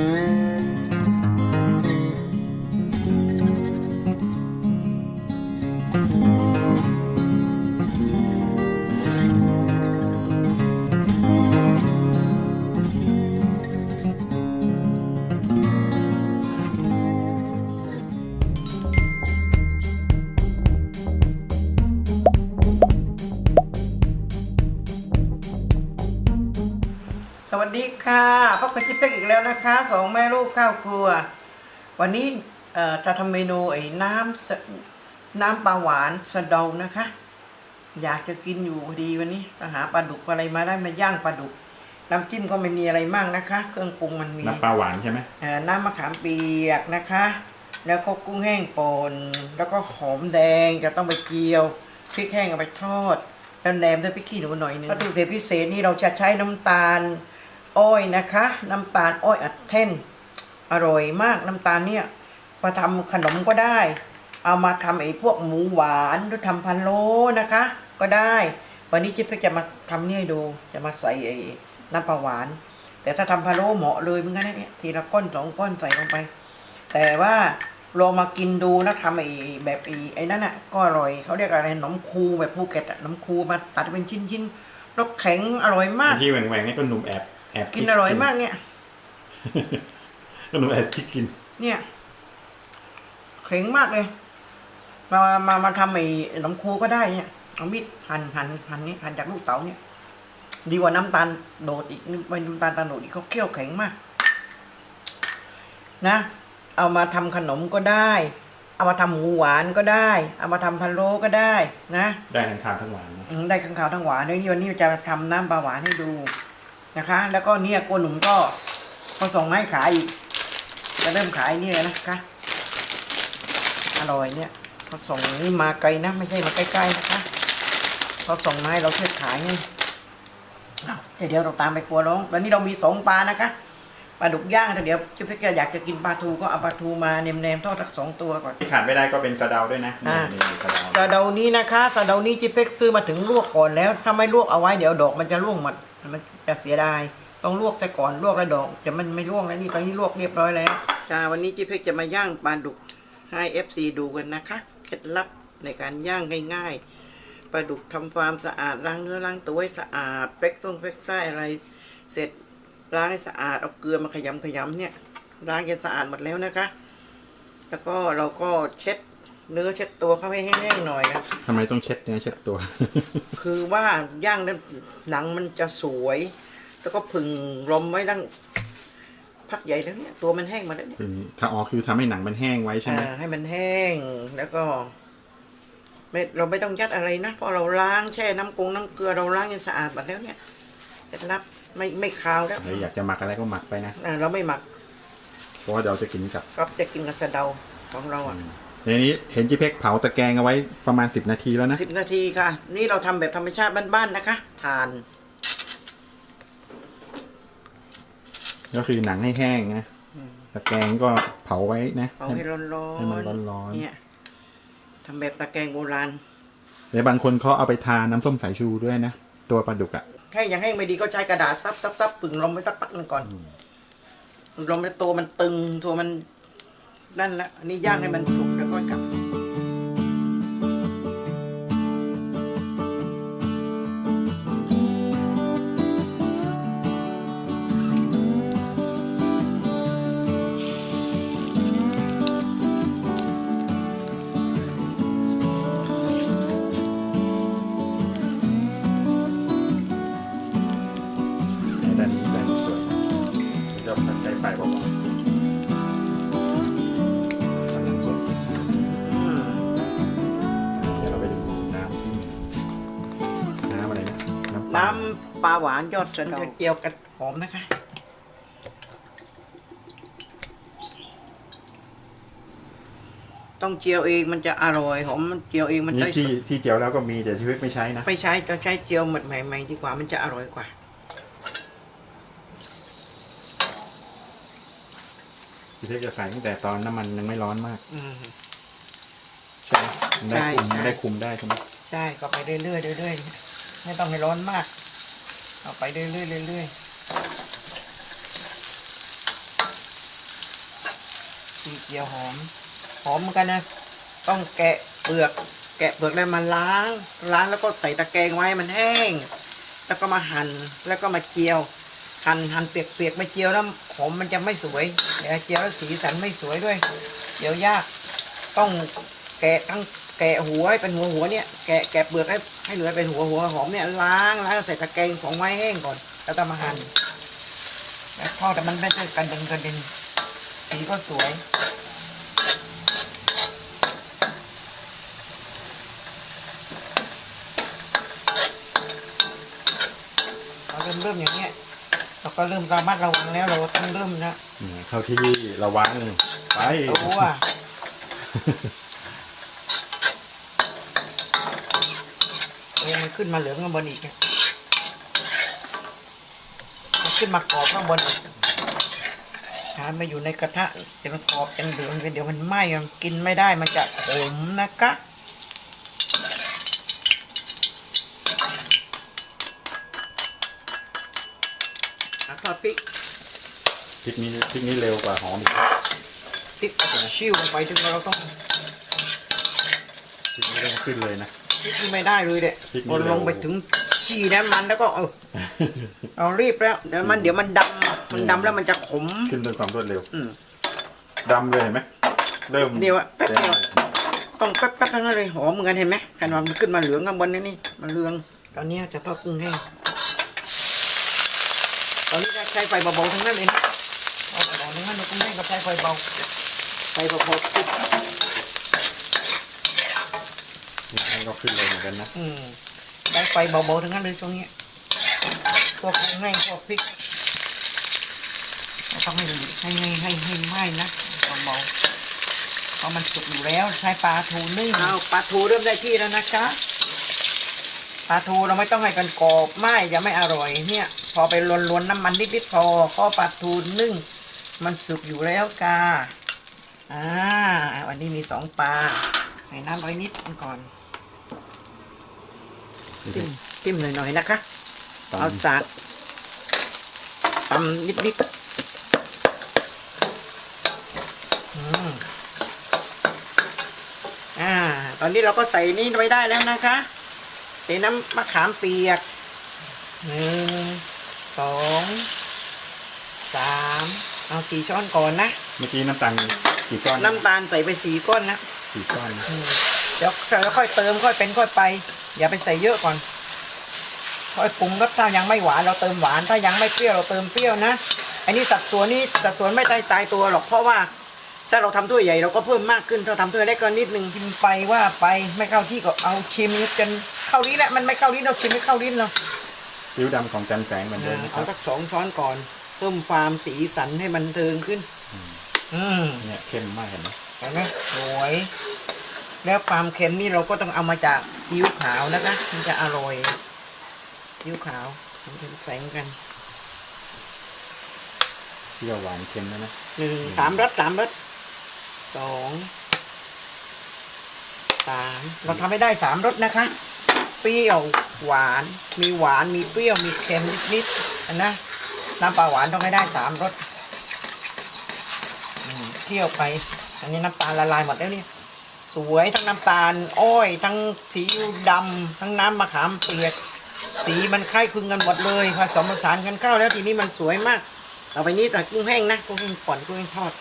สวั ค่ะพบกับจิ๊บเป๊กอีกแล้วนะคะสองแม่ลูกข้าวครัว วันนี้เอ่อจะทำเมนูไอ้น้ำสะน้ำปลาหวานสะเดานะคะ อยากจะกินอยู่พอดีวันนี้ไปหาปลาดุกอะไรมาได้มาย่างปลาดุกน้ำจิ้มก็ไม่มีอะไรมากนะคะ เครื่องปรุงมันมีน้ำปลาหวานใช่ไหมเอ่อน้ำมะขามเปียกนะคะ แล้วก็กุ้งแห้งป่นแล้วก็หอมแดงจะต้องไปเจียวพริกแห้งเอาไปทอดแล้วแหนมด้วยพริกขี้หนูหน่อยนึงวัตถุดิบพิเศษนี่เราจะใช้น้ำตาล อ้อยนะคะ น้ำตาลอ้อยอัดแท่น อร่อยมากน้ำตาลเนี่ยมาทำขนมก็ได้ เอามาทำไอ้พวกหมูหวานหรือทำพันโลนะคะ ก็ได้ วันนี้จิ๊บเพ็จะมาทำเนี่ยดูจะมาใส่ไอ้น้ำปลาหวาน แต่ถ้าทำพะโล้เหมาะเลยเหมือนกันนะเนี่ยทีละก้อนสองก้อนใส่ลงไป แต่ว่าลองมากินดูนะทำไอ้แบบไอ้ไอ้นั่นอะก็อร่อยเขาเรียกอะไรขนมคูแบบภูเก็ตอะขนมคูมาตัดเป็นชิ้นๆแล้วแข็งอร่อยมากที่แหว่งๆนี่ก็หนุ่มแอบ แอบกินอร่อยมากเนี่ยก็หนุ่มแอบคิดกิน เนี่ยแข็งมากเลย มา มา มาทำไอ้ขนมคูก็ได้เนี่ยเอามีดหั่นหั่นหั่นนี่หั่นจากลูกเต๋าเนี่ย ดีกว่าน้ำตาลโดดอีกนี่ไม่น้ำตาลตาลโดดอีกเขาเคี่ยวแข็งมาก นะ เอามาทำขนมก็ได้ เอามาทำหมูหวานก็ได้ เอามาทำพะโล้ก็ได้นะ ได้ทั้งทานทั้งหวานนะอืมได้ข้างขาวทั้งหวานด้วยนี่วันนี้จะทำน้ำปลาหวานให้ดู นะคะ แล้วก็เนี่ยกวนหนุ่มก็ก็ส่งมาให้ขายอีกจะเริ่มขายนี่เลยนะคะอร่อยเนี่ยเขาส่งนี่มาไกลนะ ไม่ใช่มาใกล้ๆนะคะเขาส่งมาให้เราช่วยขายไงอ้าวเดี๋ยวเราตามไปครัวน้องวันนี้เรามีสองปลานะคะปลาดุกย่างแต่เดี๋ยวชิพเพ็กอยากจะกินปลาทูก็เอาปลาทูมาเนมๆทอดสักสองตัวก่อนที่ขาดไม่ได้ก็เป็นสะเดาด้วยนะอ่านี่สะเดาสะเดานี้นะคะสะเดานี้จิเพ็กซื้อมาถึงลวกก่อนแล้วถ้าไม่ลวกเอาไว้เดี๋ยวดอกมันจะร่วงหมดมัน จะเสียดายต้องลวกซะก่อนลวกแล้วดอกจะมันไม่ร่วงแล้วนี่ตอนนี้ลวกเรียบร้อยแล้วจ้าวันนี้จิเพ็กจะมาย่างปลาดุกให้เอฟซีดูกันนะคะเคล็ดลับในการย่างง่ายๆปลาดุกทำความสะอาดล้างเนื้อล้างตัวให้สะอาดเป๊กต้งเป๊กไส้อะไร เสร็จล้างให้สะอาดเอาเกลือมาขยำขยำเนี่ยล้างจนสะอาดหมดแล้วนะคะ แล้วก็เราก็เช็ด เนื้อเช็ดตัวเข้าให้แห้งๆหน่อยนะทำไมต้องเช็ดเนื้อเช็ดตัว คือว่าย่างแล้วหนังมันจะสวย แล้วก็ผึ่งลมไว้ตั้งพักใหญ่แล้วเนี่ยตัวมันแห้งมาแล้วเนี่ยคือถ้าอ๋อคือทำให้หนังมันแห้งไว้ใช่ไหมอ่าให้มันแห้งแล้วก็ไม่เราไม่ต้องยัดอะไรนะเพราะเราล้างแช่น้ำกงน้ำเกลือเราล้างจนสะอาดหมดแล้วเนี่ยเคล็ดลับไม่ไม่คาวแล้วหรืออยากจะหมักอะไรก็หมักไปนะ อ่าเราไม่หมักเพราะว่าเดี๋ยวจะกินกับก็จะกินกับสะเดาของเราอะ ในนี้เห็นจีเพ็กเผาตะแกรงเอาไว้ประมาณสิบนาทีแล้วนะสิบนาทีค่ะ นี่เราทำแบบธรรมชาติบ้านๆนะคะ ทาน ก็คือหนังให้แห้งนะตะแกรงก็เผาไว้นะเอาให้ร้อนๆให้มันร้อนๆเนี่ยทำแบบตะแกรงโบราณหรือบางคนเขาเอาไปทานน้ำส้มสายชูด้วยนะ ตัวปลาดุกอะ่ะแค่ยังให้ไม่ดีก็ใช้กระดาษซับซับซับปึงลมไว้สักพักหนึงก่อนปึงลมแล้วตัวมันตึงตัวมัน นั่นแหละอันนี้ย่างให้มันสุกแล้วก็กลับาหวานยอดสันจะเจียวกันหอมนะคะ ต้องเจียวเองมันจะอร่อยหอมมันเจียวเองมันนี่ได้ที่สดที่เจียวแล้วก็มีแต่ที่เพ็กไม่ใช้นะไม่ใช้จะใช้เจียวหมดใหม่ๆดีกว่ามันจะอร่อยกว่าที่เพ็กจะใส่ตั้งแต่ตอนน้ำมันยังไม่ร้อนมาก อืม ใช่ไหมมันได้คุมใช่ใช่มันได้คุมได้ใช่ไหมใช่ก็ไปเรื่อยๆเรื่อยๆไม่ต้องให้ร้อนมาก เอาไปเรื่อยๆเรื่อยปีเจียวหอม หอมเหมือนกันนะ ต้องแกะเปลือก แกะเปลือกแล้วมาล้าง ล้างแล้วก็ใส่ตะแกรงไว้มันแห้ง แล้วก็มาหั่น แล้วก็มาเจียว หั่นหั่นเปียกๆม่เจียวแล้วหอมมันจะไม่สวย เดี๋ยวเจียวแล้วสีสันไม่สวยด้วยเจียวยาก ต้องแกะทั้ง แกะหัวให้เป็นหัวหัวเนี่ยแกะแกะเปลือกให้ให้เหลือเป็นหัวหัวหอมเนี่ยล้างล้างแล้วใส่ตะแกรงของไว้แห้งก่อนแล้วก็มาหั่นแล้วทอดแต่มันไม่ได้กระเด็นกระเด็นสีก็สวยเราเริ่มเริ่มอย่างเงี้ยเราก็เริ่มระมัดระวังแล้วเราต้องเริ่มนะอืมเข้าที่ระวังไป รู้ว่าเอ้ย มันขึ้นมาเหลืองข้างบนอีกเนี่ยมันขึ้นมากรอบข้างบนอีกทานมาอยู่ในกระทะเดี๋ยวมันกรอบจนเหลืองเดี๋ยวมันไหม้มันกินไม่ได้มันจะขมนะคะแล้วทอดพริกพริกนี้พริกนี้เร็วกว่าหอมอีกพริกชิวลงไปถึงเราต้องพริกนี้เร่งขึ้นเลยนะพริกนี่ ไม่ได้เลยเด็พริกนี่พอลงไปถึงชีน้ำมันแล้วก็เออเอารีบแล้วเดี๋ยวมันเดี๋ยวมันดำอะมันดำแล้วมันจะขม ขึ้นด้วยความรวดเร็วอืม ดำเลยเห็นไหมเริ่มเดี๋ยวอะแป๊บเดียวแดงลต้องแป๊บๆทั้งนั้นเลยหอมเหมือนกันเห็นไหมกันว่ามันขึ้นมาเหลืองข้างบนนี่นี่มันเหลือง ตอนนี้จะทอดกุ้งแห้งตอนนี้จะใช้ไฟเบาๆทั้งนั้นเลยนะเอาเบาๆทั้งนั้นเลยกุ้งแห้งก็ใช้ไฟเบาไฟเบาๆปุ๊บ นี่ก็ขึ้นเลยเหมือนกันนะ อืม ได้ไฟเบาๆทั้งนั้นเลยช่วงนี้พวกกุ้งแห้งพวกพริกไม่ต้องให้ให้ให้ให้ให้ไหม้นะเบาๆเพราะมันสุกอยู่แล้วใช้ปลาทูนึ่งเอาปลาทูเริ่มได้ที่แล้วนะคะปลาทูเราไม่ต้องให้กันกรอบไหม้จะไม่อร่อยเนี่ย พอไปลวนๆน้ำมันนิดๆพอก็ปลาทูนึ่ง มันสุกอยู่แล้วกาอ่าวันนี้มีสองปลาใส่น้ำไว้นิดก่อน จิ้มจิ้มหน่อยๆนะคะตอนเอาสากตำนิดๆอืมอ่า ตอนนี้เราก็ใส่นี่ไว้ได้แล้วนะคะใส่น้ำมะขามเปียกหนึ่งสองสามเอาสี่ช้อนก่อนนะ เมื่อกี้น้ำตาลกี่ก้อน น้ำตาลใส่ไปสี่ก้อนนะกี่ก้อนนะอืมเดี๋ยวเราค่อยเติมค่อยเป็นค่อยไป อย่าไปใส่เยอะก่อนค่อยปรุงรสถ้ายังไม่หวานเราเติมหวาน ถ้ายังไม่เปรี้ยวเราเติมเปรี้ยวนะอันนี้สัดส่วนนี้สัดส่วนไม่ตายตายตัวหรอกเพราะว่าถ้าเราทำถ้วยใหญ่เราก็เพิ่มมากขึ้นถ้าทำถ้วยเล็กก็นิดหนึ่งกินไปว่าไปไม่เข้าที่ก็เอาชิมจนเข้าลิ้นแหละมันไม่เข้าลิ้นเราชิมไม่เข้าลิ้นเราริ้วดำของจันแสงเหมือนเดิมนะคเอารับสักสองช้อนก่อนเพิ่มความสีสันให้มันเทิงขึ้น อืมเนี่ยเข้มมากเห็นไหมเห็นไหมสวย แล้วความเค็มนี่เราก็ต้องเอามาจากซีอิ๊วขาวนะคะ มันจะอร่อยซีอิ๊วขาวมันจะแสงกันเปรี้ยวหวานเค็มนะนะหนึ่งสามรสสามรสสองสามเราทำให้ได้สามรสนะคะ เปรี้ยวหวาน มีหวานมีเปรี้ยวมีเค็มนิดๆอันนะน้ำปลาหวานต้องให้ได้สามรสอืมเคี่ยวไป อันนี้น้ำตาลละลายหมดแล้วเนี่ย สวยทั้งน้ำตาล อ้อย ทั้งสีอิ๊วดำทั้งน้ำมะขามเปียก สีมันคล้ายคลึงกันหมดเลยผสมผสานกันเข้าแล้วทีนี้มันสวยมากเอาไปนี่แต่กุ้งแห้งนะกุ้งแห้งป่อนกุ้งแห้งทอด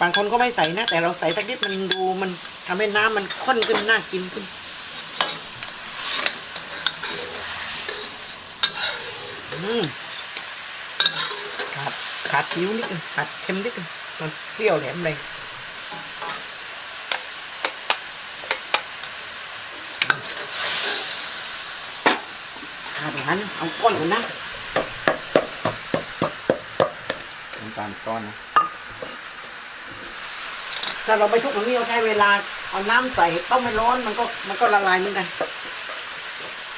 บางคนก็ไม่ใส่นะ แต่เราใส่สักนิดมันดูมันทำให้น้ำมันข้นขึ้นน่ากินขึ้นอืมขาดขาดผิวนิดนึงขาดเค็มนิดนึงมันเปรี้ยวแหลมเลย ขาดหวานเอาก้อนก่อนนะน้ำตาลก้อนนะถ้าเราไปทุกอย่างนี้เราใช้เวลาเอาน้ำใส่ต้มไม่ร้อนมันก็มันก็ละลายเหมือนกัน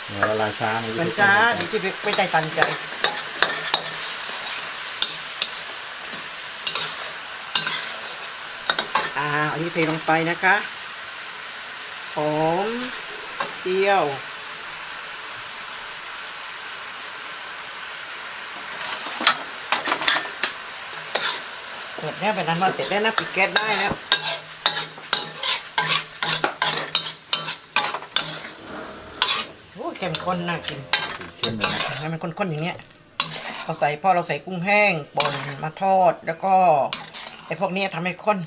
เดี๋ยวละลายช้าในมันช้าเดี๋ยวที่ไม่ได้ตันใจอ่าอันนี้เทลงไปนะคะหอมเปรี้ยว เปิดแล้วไปนั้นมาเสร็จแล้วนะปิดแก๊สได้แล้วโอ้ยเข้มข้นน่ากินเข้มเลยนะให้มันข้นๆอย่างเงี้ยเราใส่พอเราใส่กุ้งแห้งป่นมาทอดแล้วก็ไอ้พวกเนี้ยทำให้ข้น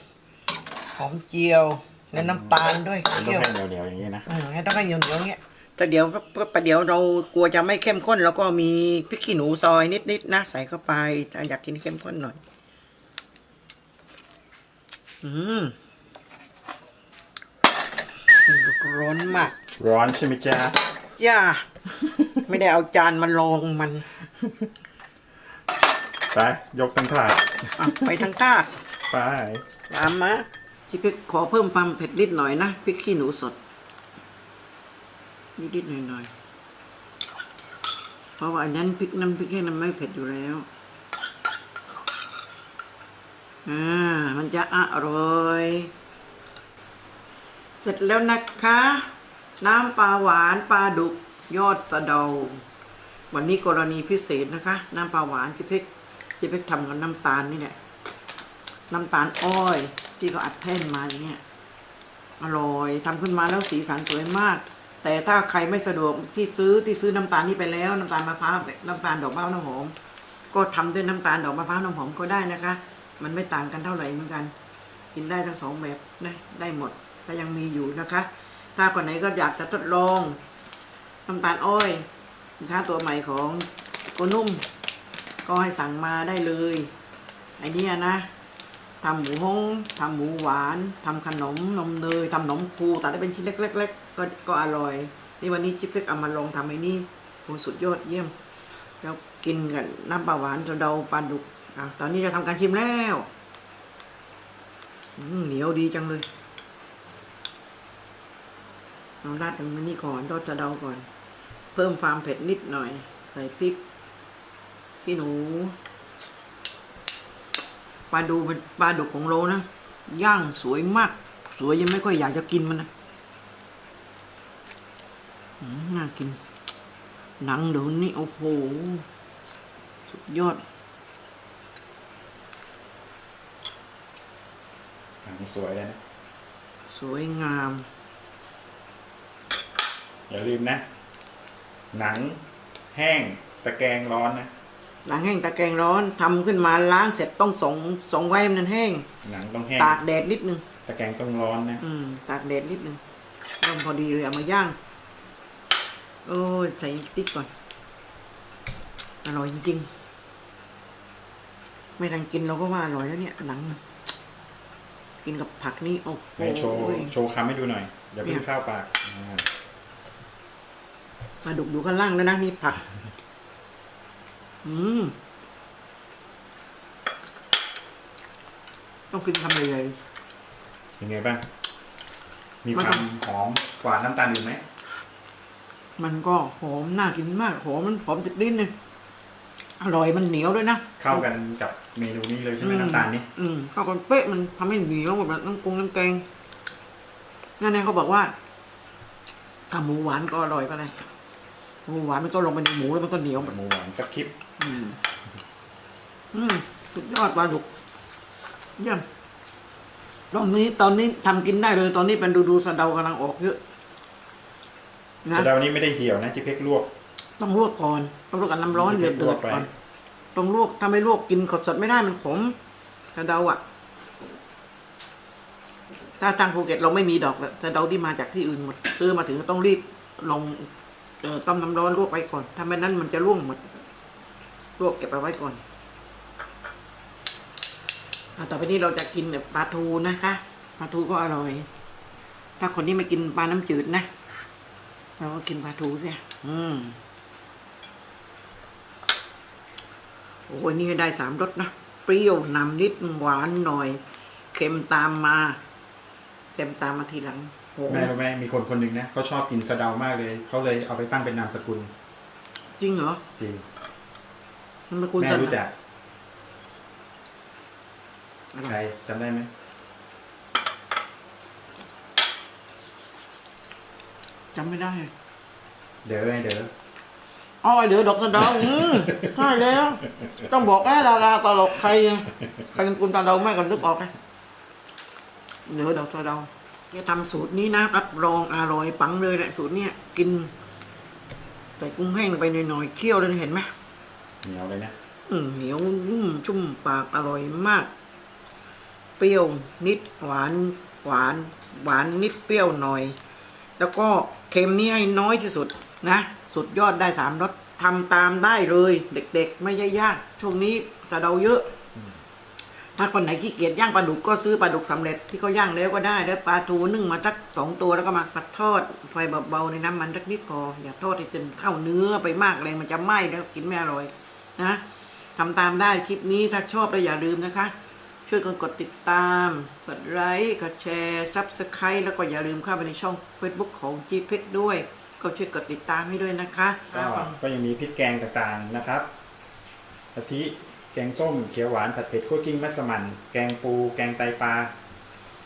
หอมเจียวและน้ำตาลด้วยมันต้อเคี่งยวให้เหนียวๆอย่างนี้นะอืมให้ต้องให้เหนียวเหนียวๆเงี้ยแต่เดี๋ยวประเดี๋ยวเรากลัวจะไม่เข้มข้น แล้วก็มีพริกขี้หนูซอยนิดๆนะใส่เข้าไปถ้าอยากกินเข้มข้นหน่อย อืมร้อนมาก ร้อนใช่ไหมจ๊ะจ้า ไม่ได้เอาจานมาลองมัน ไป ยกตั้งถาดอะไปทางใต้ไป ตามมาชิพริกขอเพิ่มความเผ็ดนิดหน่อยนะพริกขี้หนูสด นิดๆหน่อยๆ เพราะว่าอันนั้นพริกน้ำพริกแห้งมันไม่เผ็ดอยู่แล้ว อ่ามันจะอร่อย เสร็จแล้วนะคะ น้ำปลาหวานปลาดุกยอดตะเดา วันนี้กรณีพิเศษนะคะ น้ำปลาหวานชิพริกชิพริกทำกับน้ำตาลนี่แหละน้ำตาลอ้อยที่เขาอัดแท่นมาอย่างเงี้ยอร่อยทำขึ้นมาแล้วสีสันสวยมาก แต่ถ้าใครไม่สะดวกที่ซื้อที่ซื้อน้ำตาลนี่ไปแล้ว น้ำตาลมะพร้าวน้ำตาลดอกมะพร้าวน้ำหอม ก็ทำด้วยน้ำตาลดอกมะพร้าวน้ำหอมก็ได้นะคะ มันไม่ต่างกันเท่าไหร่เหมือนกัน กินได้ทั้งสองแบบนะได้หมดถ้ายังมีอยู่นะคะ ถ้าคนไหนก็อยากจะทดลองน้ำตาลอ้อยสินค้าตัวใหม่ของโกนุ่ม ก็ให้สั่งมาได้เลยไอเนี้ยนะทำหมูฮ้งทำหมูหวานทำขนมนมเนยทำขนมคูแตัดได้เป็นชิ้นเล็กๆก็ก็อร่อย นี่วันนี้จิ๊บเพ็กเอามาลองทำไอ้นี่โหสุดยอดเยี่ยม แล้วกินกับน้ำปลาหวานสะเดาปลาดุก อะตอนนี้จะทำการชิมแล้วเหนียวดีจังเลยเราราดตรงนี้ก่อนทอดสะเดาก่อน เพิ่มความเผ็ดนิดหน่อย ใส่พริกขี้หนูปลาดูเป็นปลาดุกของโลนะย่างสวยมาก สวยยังไม่ค่อยอยากจะกินมันนะน่ากิน หนังเดี๋ยวนี้โอ้โห สุดยอด นังสวยเลยนะ สวยงาม อย่าลืมนะ หนังแห้งตะแกรงร้อนนะ หลังแห้งตะแกรงร้อนทำขึ้นมาล้างเสร็จต้องส่งส่งไว้ให้มันแห้ง หนังต้องแห้ง ตากแดดนิดนึง ตะแกรงต้องร้อนนะ อืม ตากแดดนิดนึงเริ่มพอดีเลยเอามาย่าง โอ้ยใส่ติ๊กก่อน อร่อยจริงๆ ไม่ทันกินเราก็ว่าอร่อยแล้วเนี่ยหนังมัน กินกับผักนี่โอ้โหไหนโชว์โชว์คำให้ดูหน่อย อย่าเพิ่เนี่งยเข้าปากอ่าปลาดุกอยู่ข้างล่างแล้วนะนี่ผัก อืม ต้องกินคำใหญ่เป็นไงบ้าง มีมันความต้องหอมกว่าน้ำตาลอื่นไหม ๆมันก็หอมน่ากินมากหอมมันหอมติดลิ้นเลย อร่อยมันเหนียวด้วยนะเข้ากันกับเมนูนี้เลยใช่ไหมน้ำตาลนี่อืมเข้ากันเป๊ะมันทำให้เหนียวแบบน้ำกงน้ำแกงนั่นเองเขาบอกว่าถ้าหมูหวานก็อร่อยก็เลยหมูหวานมันก็ลงไปในหมูแล้วมันก็เหนียวแบบหมูหวานสักคลิป อืมอืมสุดยอดปลาดุกเยี่ยมตอนนี้ตอนนี้ทำกินได้เลย ตอนนี้เป็นดูดูๆสะเดากำลังออกเยอะนะแต่ดาวนี้ไม่ได้เหี่ยวนะที่เพ็กลวก ต้องลวกก่อนต้องลวกกับน้ำร้อนเดือดลเดืวอกดไปก่อนต้องลวกถ้าไม่ลวกกินสดๆไม่ได้มันขมสะเดาอะ ถ้าทางภูเก็ตเราไม่มีดอกแล้วสะเดาที่มาจากที่อื่นหมดซื้อมาถึงก็ต้องรีบลงเอ่อต้มน้ำร้อนลวกไว้ก่อนถ้าไม่นั้นมันจะร่วงหมดลวกเก็บเอาไว้ก่อนอะต่อไปนี้เราจะกินแบบปลาทูนะคะปลาทูก็อร่อย ถ้าคนที่ไม่กินปลาน้ำจืดนะ เราก็กินปลาทูเสียอืม โอ้ยนี่ได้สามรสนะ เปรี้ยวนำนิดหวานหน่อย เค็มตามมา เค็มตามมาทีหลังโอ้แม่รู้ไหมมีคนคนหนึ่งนะเขาชอบกินสะเดามากเลย เขาเลยเอาไปตั้งเป็นนามสกุล จริงเหรอ จริงมันเป็นคุณแม่สันรู้จักอร่ใครอยจำได้ไหมจำไม่ได้ เด๋อไงเด๋ ออ๋อเดี๋ยวดอกสะเดาอืมใช่แล้ว ต้องบอกแม่ดาราตลกใครอะใครเป็นคุณตาเดาแม่ก็นึกออกไงเดี๋ยวดอกสะเดาเนี่ยทำสูตรนี้นะรับรองอร่อยปังเลยแหละสูตรเนี้ยกินใส่กุ้งแห้งไปหน่อยๆเคี่ยวเลยเห็นไหมเหนียวเลยนะอืมเหนียวนุ่มชุ่มปากอร่อยมาก เปรี้ยวนิดหวานหวาน หวานนิดเปรี้ยวหน่อย แล้วก็เค็มนี่ให้น้อยที่สุดนะ สุดยอดได้สามรสทำตามได้เลย เด็กๆ ไม่ใช่ยาก ช่วงนี้กระเดาเยอะ ถ้าคนไหนขี้เกียจย่างปลาดุกก็ซื้อปลาดุกสำเร็จที่เขาย่างแล้วก็ได้แล้วปลาทูนึ่งมาสักสองตัวแล้วก็มาปัดทอดไฟเบาๆในน้ำมันสักนิดพอ อย่าทอดให้จนเข้าเนื้อไปมากเลยมันจะไหม้แล้วกินไม่อร่อยนะทำตามได้คลิปนี้ถ้าชอบแล้วอย่าลืมนะคะ ช่วยกันกดติดตาม กดไลค์กดแชร์ซับสไครต์แล้วก็อย่าลืมเข้าไปในช่อง Facebook ของ g p e x ด้วย ก็ช่วยกดติดตามให้ด้วยนะคะ ก็ก็ยังมีพริกแกงต่างๆนะครับกะทิแกงส้มเขียวหวานผัดเผ็ดคั่วกลิ้งมัสมั่นแกงปู แกงไตปลา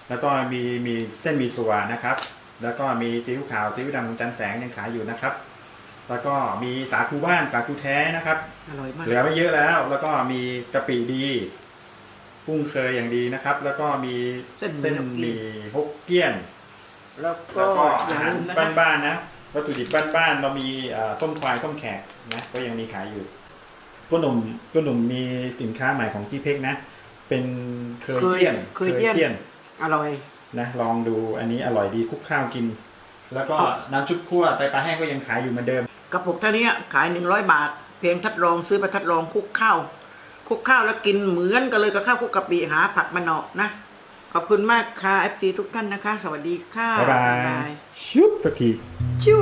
แล้วก็มีมีเส้นหมีสัวนะครับ แล้วก็มีซีอิ๊วขาวซีอิ๊วดำจันแสงยังขายอยู่นะครับ แล้วก็มีสาคูบ้านสาคูแท้นะครับ อร่อยมาก เหลือไม่เยอะแล้ว แล้วก็มีกะปิดีกุ้งเคยอย่างดีนะครับ แล้วก็มีเส้นเส้นหมี่ฮกเกี้ยน แล้วก็แล้วก็ออาย่าหารลืมนะคะบ้านๆนะ วัตถุดิบบ้านๆเรามีเอ่อส้มควายส้มแขกนะก็ยังมีขายอยู่ก็หนุ่มก็หนุ่มมีสินค้าใหม่ของจีเพ็กนะ เป็นเคยเจียนเคยเจียนจียนอร่อยนะลองดูอันนี้อร่อยดีคลุกข้าวกิน แล้วก็น้ำชุบคั่วไตปลาแห้งก็ยังขายอยู่เหมือนเดิมกระปุกเท่านี้ขายหนึ่งร้อยบาท เพียงทัดลองซื้อไปทัดลองคลุกข้าวคลุกข้าวแล้วกินเหมือนกันเลยกับข้าวคลุกกะปิหาผักมันเนาะนะ ขอบคุณมากค่ะ FC ทุกท่านนะคะ สวัสดีค่ะ บ๊ายบายชุบสักทีชิว